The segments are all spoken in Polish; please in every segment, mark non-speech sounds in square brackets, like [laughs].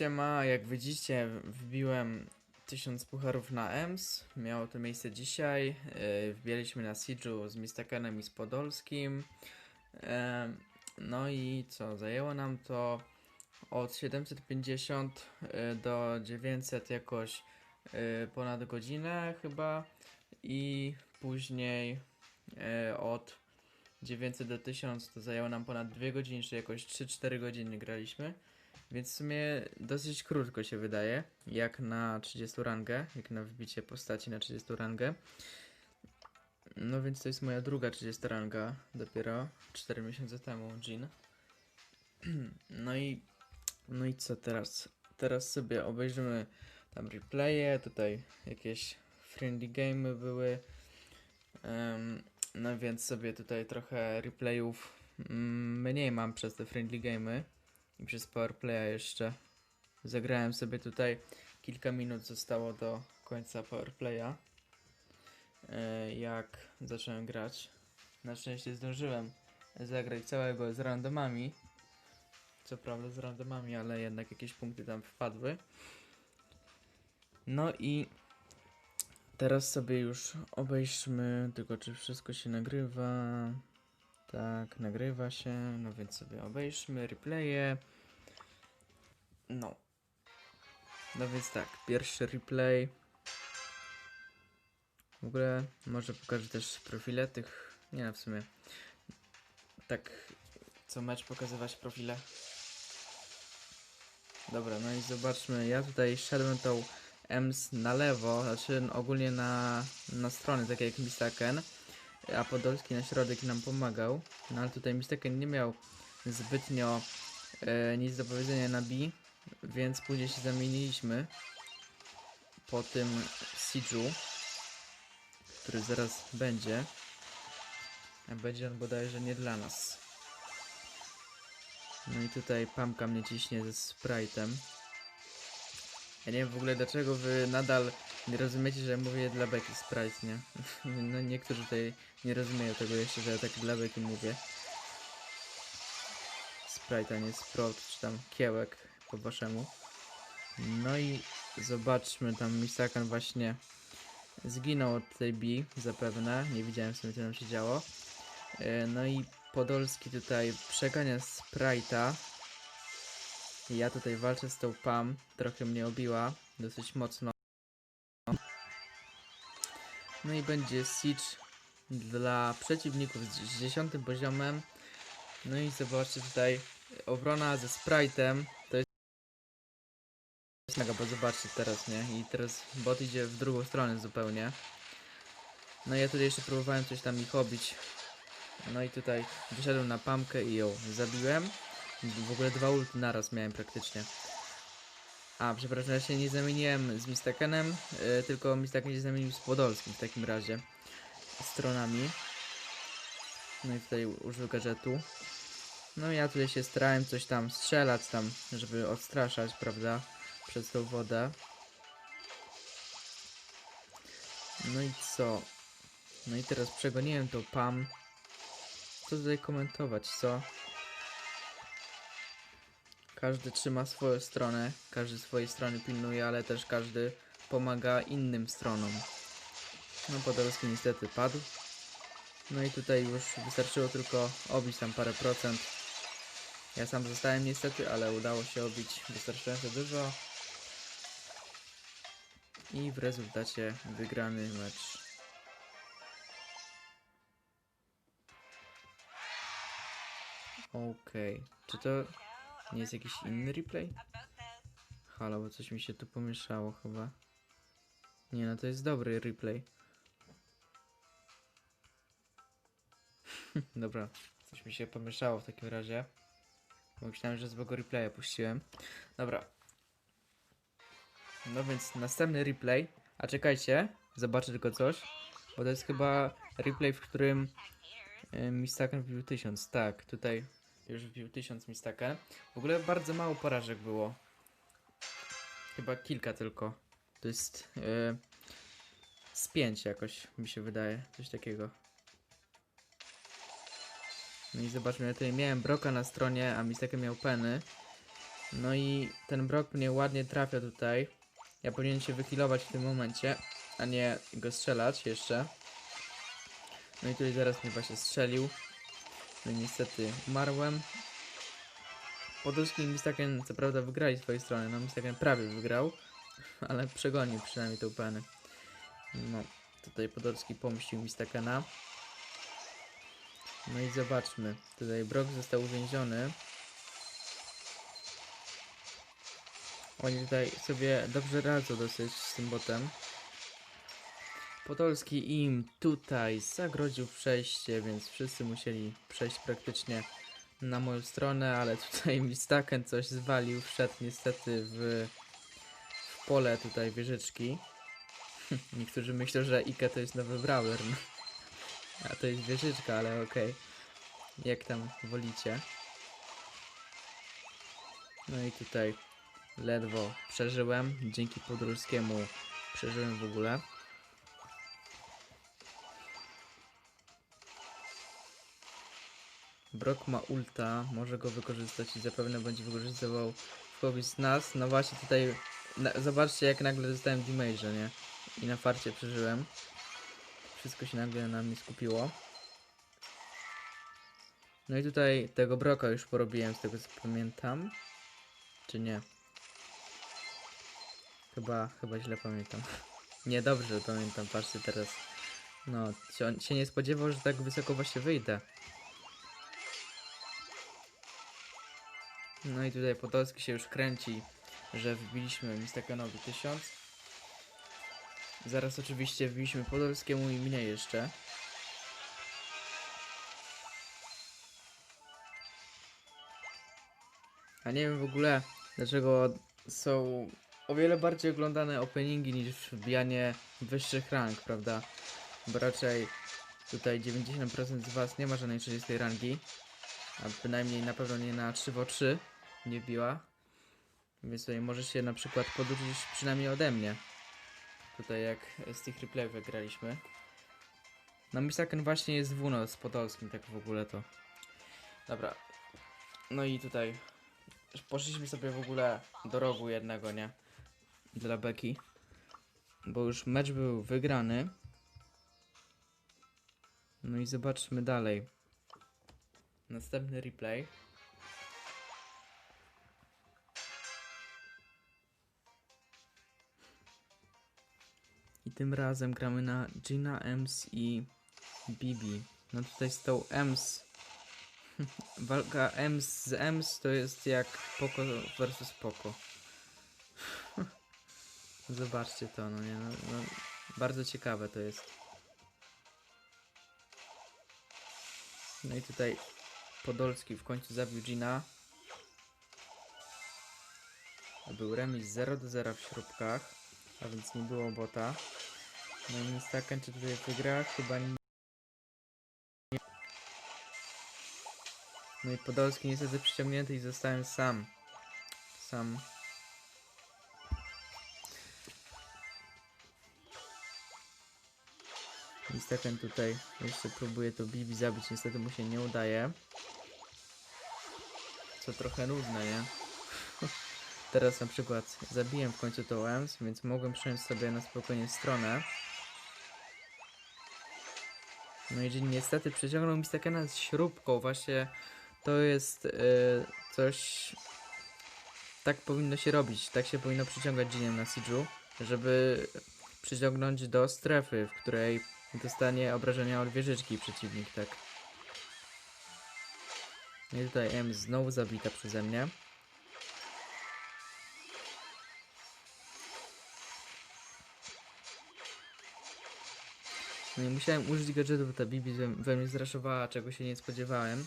Siema, jak widzicie, wbiłem 1000 pucharów na EMS. Miało to miejsce dzisiaj. Yy, Wbiliśmy na Siege'u z Mistakenem i z Podolskim. Em, No i co, zajęło nam to od 750 yy, do 900 jakoś ponad godzinę chyba i później od 900 do 1000 to zajęło nam ponad 2 godziny, czy jakoś 3-4 godziny graliśmy. Więc w sumie dosyć krótko się wydaje, jak na 30 rangę, jak na wbicie postaci na 30 rangę. No więc to jest moja druga 30 ranga, dopiero 4 miesiące temu, Jean. [clears throat] No i, no i co teraz? Teraz sobie obejrzymy tam replaye, tutaj jakieś friendly game były. Em, no więc sobie tutaj trochę replayów mm, mniej mam przez te friendly gamey i przez powerplaya jeszcze. Zagrałem sobie tutaj kilka minut zostało do końca powerplaya. E, jak zacząłem grać. Na szczęście zdążyłem zagrać całego z randomami. Co prawda z randomami, ale jednak jakieś punkty tam wpadły. No i teraz sobie już obejrzmy tylko czy wszystko się nagrywa. Tak, nagrywa się, no więc sobie obejrzmy replaye. No. No więc tak, pierwszy replay. W ogóle może pokażę też profile tych. Nie w sumie. Tak, co mecz pokazywać profile. Dobra, no i zobaczmy. Ja tutaj szedłem tą EMS na lewo, znaczy ogólnie na, na stronę, tak jak Mistaken, a Podolski na środek nam pomagał. No ale tutaj Mistaken nie miał zbytnio e, nic do powiedzenia na B, więc później się zamieniliśmy po tym Siege'u, który zaraz będzie. A będzie on bodajże nie dla nas. No i tutaj Pamka mnie ciśnie ze Sprite'em. Ja nie wiem w ogóle dlaczego wy nadal nie rozumiecie, że mówię dla Beki Sprite, nie? [laughs] No niektórzy tutaj nie rozumieją tego jeszcze, że ja tak dla Beki mówię. Sprite, a nie Sprout, czy tam Kiełek po waszemu. No i zobaczmy, tam Mistakan właśnie zginął od tej B zapewne. Nie widziałem sobie, co tam się działo. E, No i Podolski tutaj przegania Sprite'a. Ja tutaj walczę z tą Pam. Trochę mnie obiła dosyć mocno. No i będzie Siege dla przeciwników z 10 poziomem. No i zobaczcie tutaj obrona ze Sprite'em. To jest mega, bo zobaczcie teraz, nie? I teraz bot idzie w drugą stronę zupełnie. No ja tutaj jeszcze próbowałem coś tam ich obić. No i tutaj wyszedłem na pamkę i ją zabiłem. W ogóle dwa ulty naraz miałem praktycznie. A, przepraszam, ja się nie zamieniłem z Mistakenem, yy, tylko Mistaken się zamienił z Podolskim w takim razie. Stronami. No i tutaj użył gadżetu. No ja tutaj się starałem coś tam strzelać tam, żeby odstraszać, prawda, przez tą wodę. No i co? No i teraz przegoniłem tą Pam. Co tutaj komentować, co? Każdy trzyma swoją stronę, każdy swojej strony pilnuje, ale też każdy pomaga innym stronom. No Podolski niestety padł. No i tutaj już wystarczyło tylko obić tam parę procent. Ja sam zostałem niestety, ale udało się obić wystarczająco dużo. I w rezultacie wygrany mecz. Okej, czy to nie jest jakiś inny replay? Halo, bo coś mi się tu pomieszało chyba. Nie no, to jest dobry replay. [laughs] Dobra, coś mi się pomieszało w takim razie. Bo myślałem, że złego replaya puściłem. Dobra. No więc następny replay. A czekajcie, zobaczę tylko coś. Bo to jest chyba replay, w którym y, Mistaken wbił 1000. Tak, tutaj już wbił 1000 Mistaken. W ogóle bardzo mało porażek było. Chyba kilka tylko. To jest y, z 5 jakoś mi się wydaje. Coś takiego. No i zobaczmy, ja tutaj miałem Broka na stronie, a Mistaken miał Penny. No i ten brok mnie ładnie trafia tutaj. Ja powinien się wychilować w tym momencie, a nie go strzelać jeszcze. No i tutaj zaraz mnie właśnie strzelił. No niestety umarłem. Podolski i Mistaken co prawda wygrali swojej strony, no Mistaken prawie wygrał, [laughs] ale przegonił przynajmniej tą penę. No, tutaj Podolski pomścił Mistakena. No i zobaczmy, tutaj Brock został uwięziony. Oni tutaj sobie dobrze radzą dosyć z tym botem. Podolski im tutaj zagrodził przejście, więc wszyscy musieli przejść praktycznie na moją stronę, ale tutaj Mistaken coś zwalił, wszedł niestety w, w pole tutaj wieżyczki. [laughs] Niektórzy myślą, że Ike to jest nowy brawler, no. a to jest wieżyczka, ale okej. Jak tam wolicie. No i tutaj ledwo przeżyłem, dzięki Podolskiemu przeżyłem w ogóle. Brock ma ulta, może go wykorzystać i zapewne będzie wykorzystywał w kogoś z nas. No właśnie tutaj, na, zobaczcie jak nagle dostałem damage'a, nie? I na farcie przeżyłem. Wszystko się nagle na mnie skupiło. No i tutaj tego Broka już porobiłem z tego co pamiętam. Czy nie? Chyba, chyba źle pamiętam. [laughs] nie, dobrze pamiętam, patrzcie teraz. No, się, się nie spodziewał, że tak wysoko właśnie wyjdę. No i tutaj Podolski się już kręci, że wbiliśmy Mistakanowi 1000. Zaraz oczywiście wbiliśmy Podolskiemu i mnie jeszcze. A nie wiem w ogóle, dlaczego są o wiele bardziej oglądane openingi niż wbijanie wyższych rank, prawda? Bo raczej tutaj 90% z Was nie ma żadnej 30 rangi. A bynajmniej na pewno nie na 3 w 3 nie biła. Więc tutaj może się na przykład poduczyć przynajmniej ode mnie. Tutaj jak z tych replayów jak graliśmy. No Misaken właśnie jest w z Podolskim, tak w ogóle to. Dobra. No i tutaj poszliśmy sobie w ogóle do rogu jednego, nie? Dla Beki. Bo już mecz był wygrany. No i zobaczmy dalej. Następny replay. I tym razem gramy na Gina, Ems i Bibi. No tutaj tą Ems. [laughs] Walka Ems z Ems to jest jak Poco versus Poco. [laughs] Zobaczcie to, no nie, no, no, bardzo ciekawe to jest. No i tutaj Podolski w końcu zabił Gina. Był remis 0 do 0 w śrubkach, a więc nie było bota. No i Mistaken czy tutaj wygra? Chyba nie. No i Podolski niestety przyciągnięty i zostałem sam. Sam. Mistaken tutaj jeszcze próbuje to Bibi zabić, niestety mu się nie udaje. Co trochę nudne, nie? Teraz na przykład zabiłem w końcu tą EMS, więc mogłem przejąć sobie na spokojnie stronę. No i niestety przyciągnął Mistakena z śrubką, właśnie to jest y, coś... Tak powinno się robić, tak się powinno przyciągać Jinem na Siege'u, żeby przyciągnąć do strefy, w której dostanie obrażenia od wieżyczki przeciwnik, tak. No i tutaj M znowu zabita przeze mnie. Musiałem użyć gadżetu, bo ta Bibi we mnie zraszowała, czego się nie spodziewałem.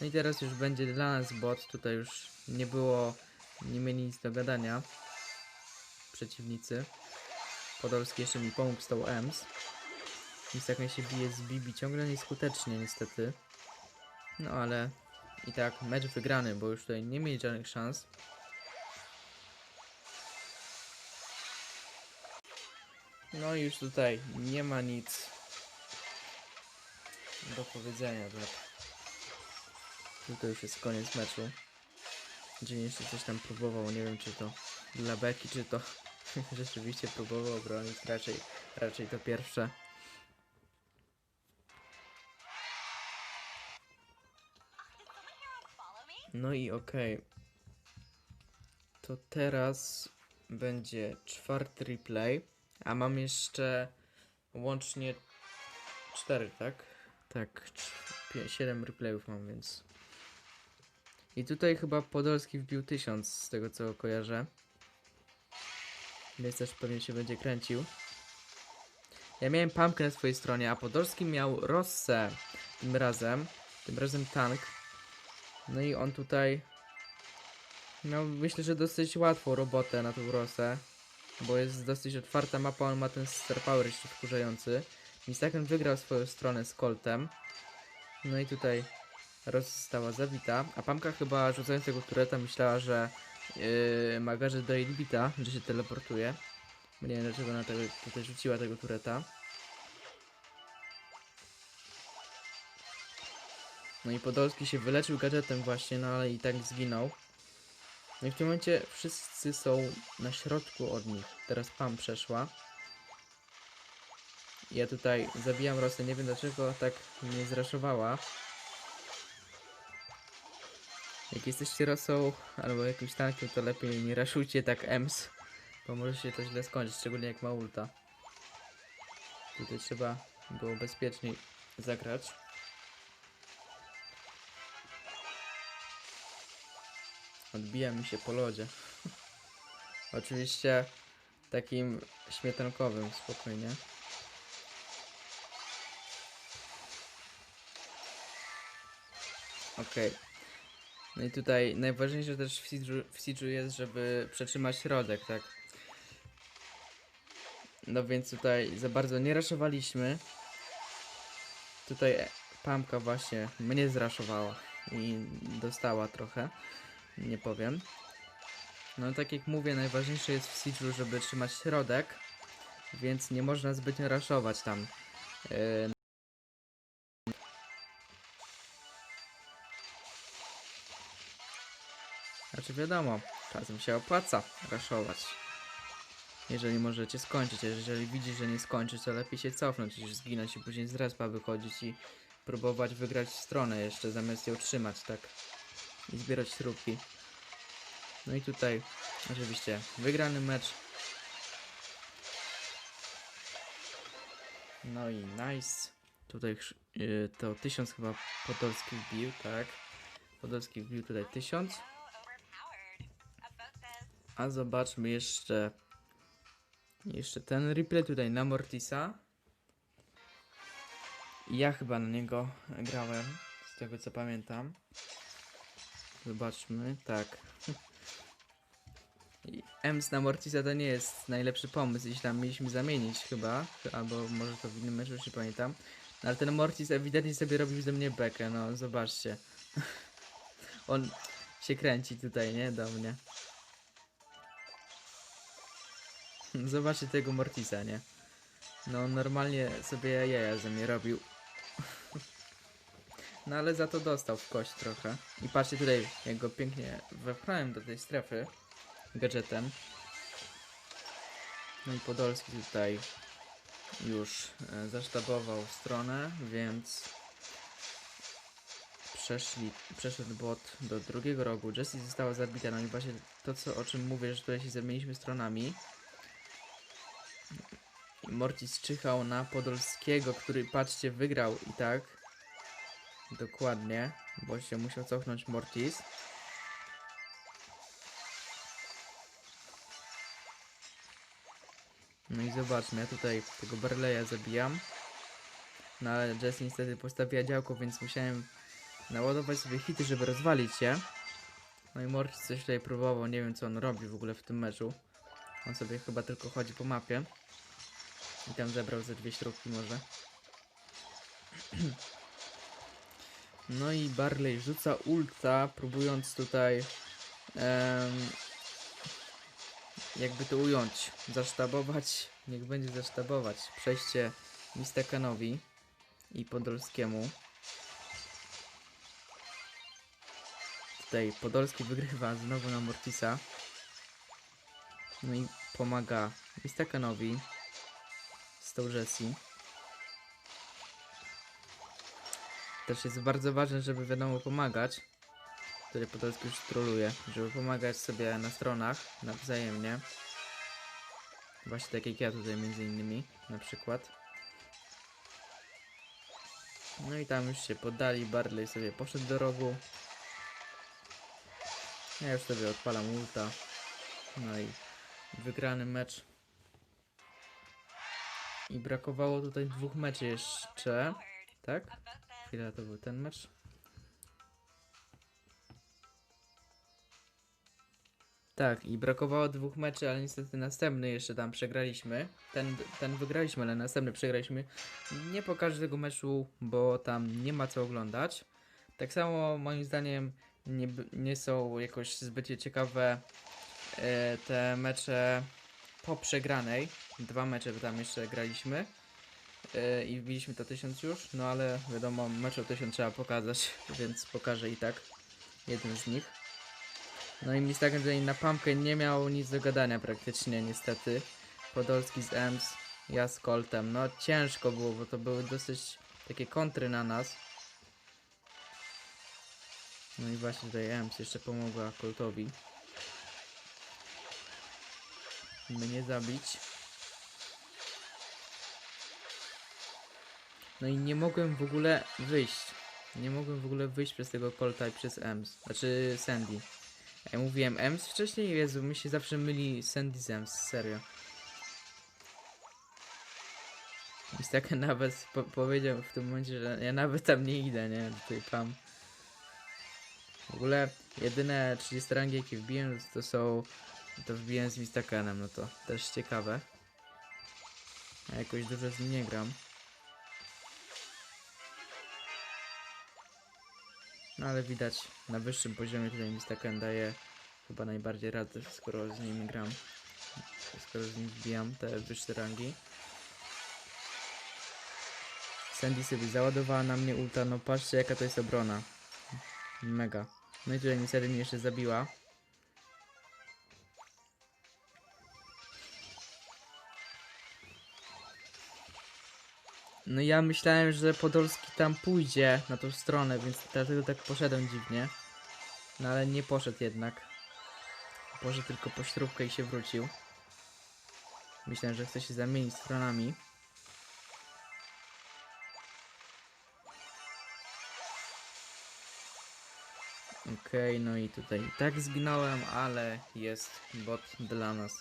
No i teraz już będzie dla nas bot, tutaj już nie było, nie mieli nic do gadania. Przeciwnicy. Podolski jeszcze mi pomógł z tą EMS. Więc jak się bije z Bibi ciągle nieskutecznie niestety. No ale i tak mecz wygrany, bo już tutaj nie mieli żadnych szans. No już tutaj nie ma nic do powiedzenia, tak. Tutaj już jest koniec meczu. Dzień jeszcze coś tam próbował, nie wiem czy to dla beki, czy to [laughs] rzeczywiście próbował bronić, raczej, raczej to pierwsze. No i okej. To teraz będzie czwarty replay, a mam jeszcze łącznie cztery, tak? Tak, 7 replayów mam, więc... I tutaj chyba Podolski wbił 1000 z tego co kojarzę. Więc też pewnie się będzie kręcił. Ja miałem Pamkę na swojej stronie, a Podolski miał Rossę tym razem. Tym razem tank. No i on tutaj miał myślę, że dosyć łatwą robotę na tą Rosę. Bo jest dosyć otwarta mapa, on ma ten Star Power jeszcze wkurzający. Mistaken wygrał swoją stronę z Coltem. No i tutaj Ros została zabita. A Pamka chyba rzucając tego tureta myślała, że yy, ma gadżet do że się teleportuje. Nie wiem dlaczego ona tego, tutaj rzuciła tego tureta. No i Podolski się wyleczył gadżetem właśnie, no ale i tak zginął. No i w tym momencie wszyscy są na środku od nich. Teraz Pam przeszła. Ja tutaj zabijam Rosę, nie wiem dlaczego tak mnie zraszowała. Jak jesteście Rosą albo jakimś tankiem, to lepiej nie raszujcie tak EMS, bo może się to źle skończyć, szczególnie jak ma ulta. Tutaj trzeba było bezpieczniej zagrać. Odbija mi się po lodzie. [laughs] Oczywiście takim śmietankowym, spokojnie. Okej. No i tutaj najważniejsze też w w Siege'u jest, żeby przetrzymać środek, tak? No więc tutaj za bardzo nie raszowaliśmy. Tutaj e, Pamka właśnie mnie zraszowała i dostała trochę, nie powiem. No tak jak mówię, najważniejsze jest w Siege'u, żeby trzymać środek, więc nie można zbytnio raszować tam. Yy, Znaczy wiadomo, czasem się opłaca raszować. Jeżeli możecie skończyć, jeżeli widzisz, że nie skończysz, to lepiej się cofnąć niż zginąć i później z respa wychodzić i próbować wygrać stronę jeszcze zamiast ją trzymać, tak? I zbierać śrubki. No i tutaj oczywiście wygrany mecz. No i nice. Tutaj yy, to 1000 chyba Podolski wbił, tak? Podolski wbił tutaj 1000. A zobaczmy jeszcze. Jeszcze ten replay tutaj na Mortisa. Ja chyba na niego grałem, z tego co pamiętam. Zobaczmy, tak. Ems na Mortisa to nie jest najlepszy pomysł, jeśli tam mieliśmy zamienić chyba, albo może to w innym meczu, już nie pamiętam. No ale ten Mortis ewidentnie sobie robił ze mnie bekę, no zobaczcie. [laughs] On się kręci tutaj, nie? Do mnie. [laughs] Zobaczcie tego Mortisa, nie? No normalnie sobie jaja ze mnie robił. No ale za to dostał w kość trochę. I patrzcie tutaj, jak go pięknie wepchnąłem do tej strefy gadżetem. No i Podolski tutaj już e, zasztabował stronę, więc przeszli, przeszedł bot do drugiego rogu. Jessie została zabita, no i właśnie to, co, o czym mówię, że tutaj się zamieniliśmy stronami. I Mortis czyhał na Podolskiego, który, patrzcie, wygrał i tak. Dokładnie, bo się musiał cofnąć Mortis. No i zobaczmy, ja tutaj tego Barleya zabijam. No ale Jess niestety postawiła działko, więc musiałem naładować sobie hity, żeby rozwalić je. No i Mortis coś tutaj próbował, nie wiem co on robi w ogóle w tym meczu. On sobie chyba tylko chodzi po mapie. I tam zebrał ze dwie śrubki może. [clears throat] No i Barley rzuca ulta, próbując tutaj em, jakby to ująć, zasztabować, niech będzie zasztabować przejście Mistakanowi i Podolskiemu. tutaj Podolski wygrywa znowu na Mortisa. No i pomaga Mistakanowi z tą Jessie. Też jest bardzo ważne, żeby wiadomo pomagać. Tutaj Podolski już troluje, żeby pomagać sobie na stronach nawzajemnie. Właśnie tak jak ja tutaj między innymi, na przykład. No i tam już się poddali, Barley sobie poszedł do rogu. Ja już sobie odpalam ulta. No i wygrany mecz. I brakowało tutaj dwóch meczy jeszcze, tak? Chwila, to był ten mecz. Tak, i brakowało dwóch meczy, ale niestety następny jeszcze tam przegraliśmy. Ten, ten wygraliśmy, ale następny przegraliśmy. Nie pokażę tego meczu, bo tam nie ma co oglądać. Tak samo moim zdaniem nie, nie są jakoś zbyt ciekawe e, te mecze po przegranej. Dwa mecze tam jeszcze graliśmy. E, I wbiliśmy to tysiąc już, no ale wiadomo, mecz o tysiąc trzeba pokazać, [laughs] więc pokażę i tak jeden z nich. No i Mistaken tutaj na pumpkę nie miał nic do gadania praktycznie, niestety. Podolski z Ems, ja z Coltem. No ciężko było, bo to były dosyć takie kontry na nas. No i właśnie tutaj Ems jeszcze pomogła Coltowi. Mnie zabić. No i nie mogłem w ogóle wyjść. Nie mogłem w ogóle wyjść przez tego Colta i przez Ems. Znaczy Sandy. Ja mówiłem Ems wcześniej, Jezu, mi się zawsze myli Sandy z Ems, serio. Jest tak [laughs] nawet po powiedział w tym momencie, że ja nawet tam nie idę, nie, tej pam. W ogóle jedyne 30 rangi jakie wbiłem to są, to wbiłem z Mistakanem, no to też ciekawe. A jakoś dużo z nim nie gram. No ale widać na wyższym poziomie tutaj Mistaken daje chyba najbardziej radę, skoro z nim gram. Skoro z nim wbijam te wyższe rangi. Sandy sobie załadowała na mnie ulta, no patrzcie jaka to jest obrona. Mega. No i tutaj niestety mnie jeszcze zabiła. No ja myślałem, że Podolski tam pójdzie na tą stronę, więc dlatego tak poszedłem dziwnie. No ale nie poszedł jednak. Poszedł tylko po śrubkę i się wrócił. Myślałem, że chce się zamienić stronami. Okej, no i tutaj tak zginąłem, ale jest bot dla nas.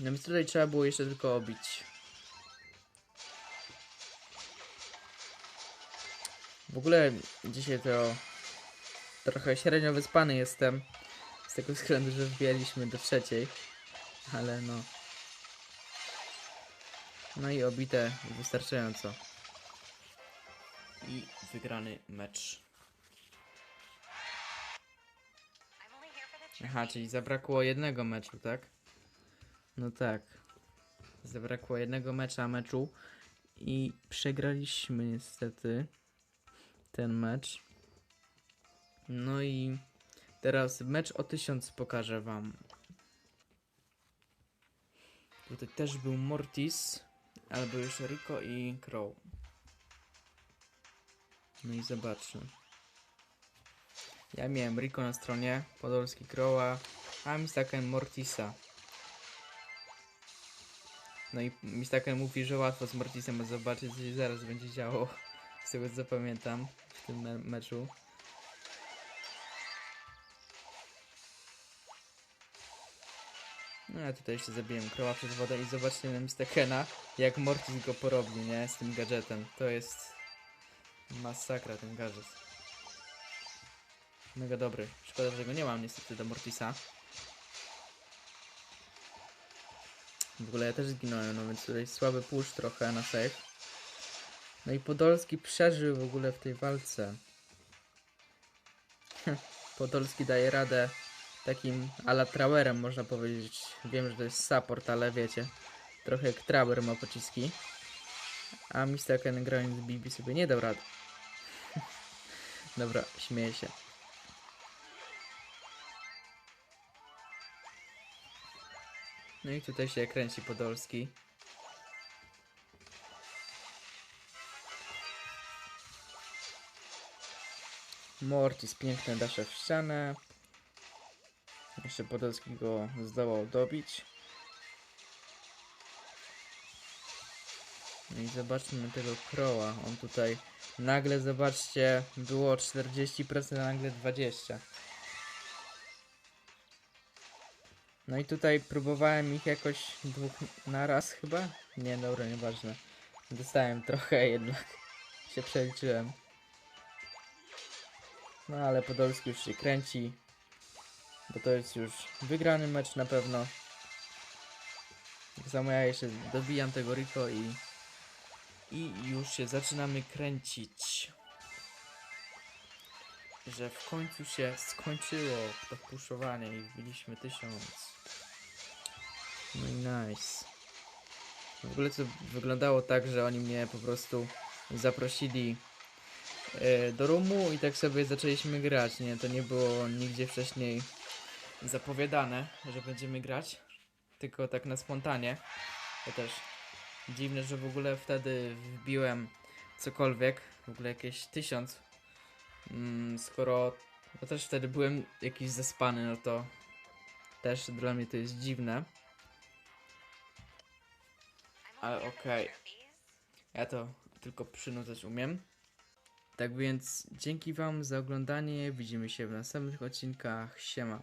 No więc tutaj trzeba było jeszcze tylko obić. W ogóle dzisiaj to trochę średnio wyspany jestem. Z tego względu, że wbijaliśmy do trzeciej. Ale no. No i obite wystarczająco. I wygrany mecz. Aha, czyli zabrakło jednego meczu, tak? No tak. Zabrakło jednego mecza meczu i przegraliśmy niestety ten mecz. No i teraz mecz o 1000 pokażę wam. Tutaj też był Mortis, albo już Rico i Crow. No i zobaczmy. Ja miałem Rico na stronie, Podolski Crowa, a Mistaken Mortisa. No i Mistaken mówi, że łatwo z Mortisem, a zobaczyć co się zaraz będzie działo. Z tego co pamiętam w tym me meczu. No ja tutaj jeszcze zabiłem Crowa przez wodę i zobaczcie na Mistakena, jak Mortis go porobi, nie? Z tym gadżetem. To jest masakra ten gadżet. Mega dobry. Szkoda, że go nie mam niestety do Mortisa. W ogóle ja też zginąłem, no więc tutaj słaby push trochę na save. No i Podolski przeżył w ogóle w tej walce. [laughs] Podolski daje radę takim ala Trauerem można powiedzieć. Wiem, że to jest support, ale wiecie, trochę jak Trauer ma pociski. A Mr. Ken grając Bibi sobie nie dał rady. [laughs] Dobra, śmieję się. No i tutaj się kręci Podolski. Mortis piękne dasze w ścianę. Jeszcze Podolski go zdołał dobić. No i zobaczmy tego Crowa. On tutaj nagle, zobaczcie, było 40%, a nagle 20%. No i tutaj próbowałem ich jakoś dwóch naraz chyba? Nie, dobra, nieważne. Dostałem trochę jednak. [laughs] Się przeliczyłem. No ale Podolski już się kręci. Bo to jest już wygrany mecz na pewno. Tak samo ja jeszcze dobijam tego Rico i... I już się zaczynamy kręcić. Że w końcu się skończyło to puszowanie i wbiliśmy tysiąc. No i nice. W ogóle to wyglądało tak, że oni mnie po prostu zaprosili do rumu i tak sobie zaczęliśmy grać, nie? To nie było nigdzie wcześniej zapowiadane, że będziemy grać, tylko tak na spontanie. To też dziwne, że w ogóle wtedy wbiłem cokolwiek, w ogóle jakieś tysiąc, mm, skoro bo też wtedy byłem jakiś zaspany, no to też dla mnie to jest dziwne. Ale okej. Ja to tylko przynudzać umiem. Tak więc dzięki Wam za oglądanie. Widzimy się w następnych odcinkach. Siema.